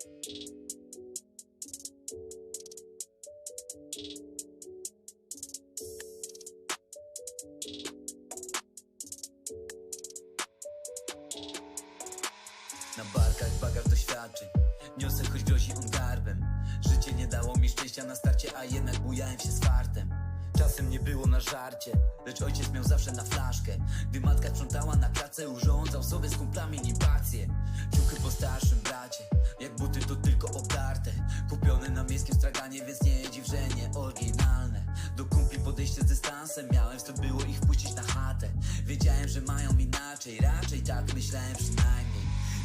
Na barkach bagaż doświadczeń. Niosę choć grozi on garbem. Życie nie dało mi szczęścia na starcie A jednak bujałem się z fartem. Czasem nie było na żarcie Lecz ojciec miał zawsze na flaszkę. Gdy matka sprzątała na klatce Urządzał sobie z kumplami libacje Ciuchy po starszym bracie buty to tylko obdarte Kupione na miejskim straganie Więc nie dziw, że nie oryginalne. Do kumpli podejście z dystansem Miałem to było ich wpuścić na chatę. Wiedziałem, że mają inaczej Raczej tak myślałem przynajmniej.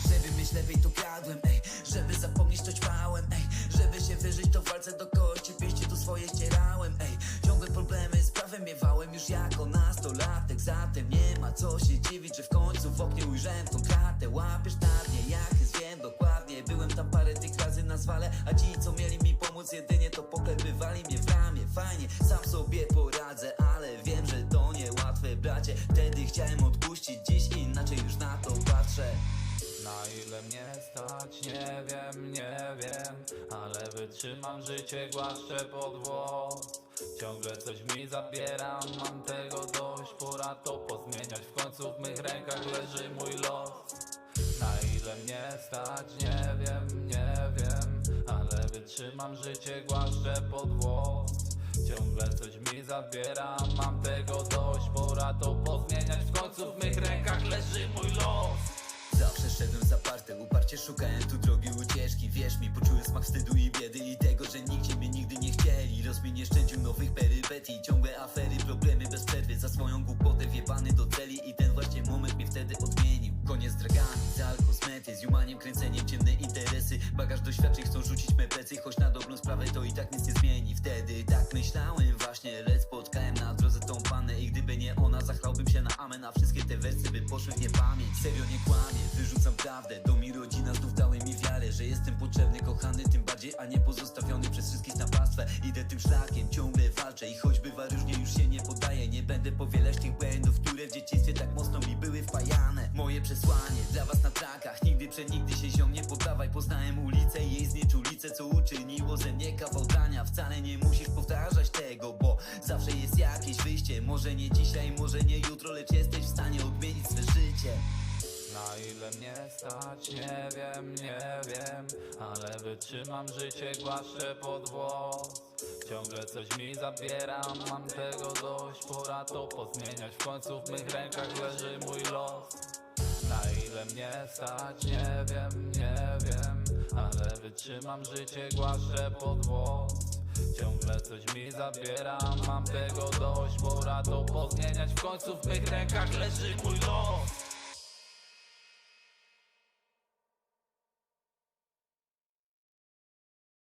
Żeby mieć lepiej to kradłem, ej. Żeby zapomnieć to ćpałem, ej. Żeby się wyżyć to w walce do kości Pieści tu swoje ścierałem, ej. Ciągłe problemy z prawem miewałem już jako nastolatek. Zatem nie ma co się dziwić, że w końcu w oknie ujrzałem tą kratę. Łapiesz na ile mnie stać, nie wiem, nie wiem. Ale wytrzymam życie, głaszczę pod włos. Ciągle coś mi zabiera, mam tego dość. Pora to pozmieniać, w końcu w mych rękach leży mój los. Na ile mnie stać, nie wiem, nie wiem. Ale wytrzymam życie, głaszczę pod włos. Ciągle coś mi zabiera, mam tego dość tu drogi ucieczki Wierz mi, poczułem smak wstydu i biedy I tego, że nigdzie mnie nigdy nie chcieli. Los mi nie szczędził nowych perypetii Ciągłe afery, problemy bez przerwy. Za swoją głupotę wjebany do celi I ten właśnie moment mnie wtedy odmienił. Koniec z dragami, z alko, z mety Z jumaniem, kręceniem, ciemne interesy. Bagaż doświadczeń chcą rzucić me plecy Choć na dobrą sprawę to i tak nic nie zmieni. Wtedy tak myślałem właśnie Lecz spotkałem na drodze tą panę I gdyby nie ona, zachlałbym się na amen. A wszystkie te wersy by poszły w niepamięć. Serio nie kłamię, wyrzucam prawdę Do potrzebny, kochany tym bardziej A nie pozostawiony przez wszystkich na pastwę. Idę tym szlakiem, ciągle walczę I choć bywa różnie, już się nie poddaję Nie będę powielać tych błędów Które w dzieciństwie tak mocno mi były wpajane. Moje przesłanie dla was na trakach Nigdy przenigdy się ziom nie poddawaj Poznałem ulicę i jej znieczulicę Co uczyniło ze mnie kawał drania Wcale nie musisz powtarzać tego Bo zawsze jest jakieś wyjście Może nie mnie stać, nie wiem, nie wiem Ale wytrzymam życie, głaszczę pod włos. Ciągle coś mi zabiera, mam tego dość Pora to pozmieniać, w końcu w mych rękach leży mój los. Na ile mnie stać, nie wiem, nie wiem Ale wytrzymam życie, głaszczę pod włos. Ciągle coś mi zabiera, mam tego dość Pora to pozmieniać, w końcu w mych rękach leży mój los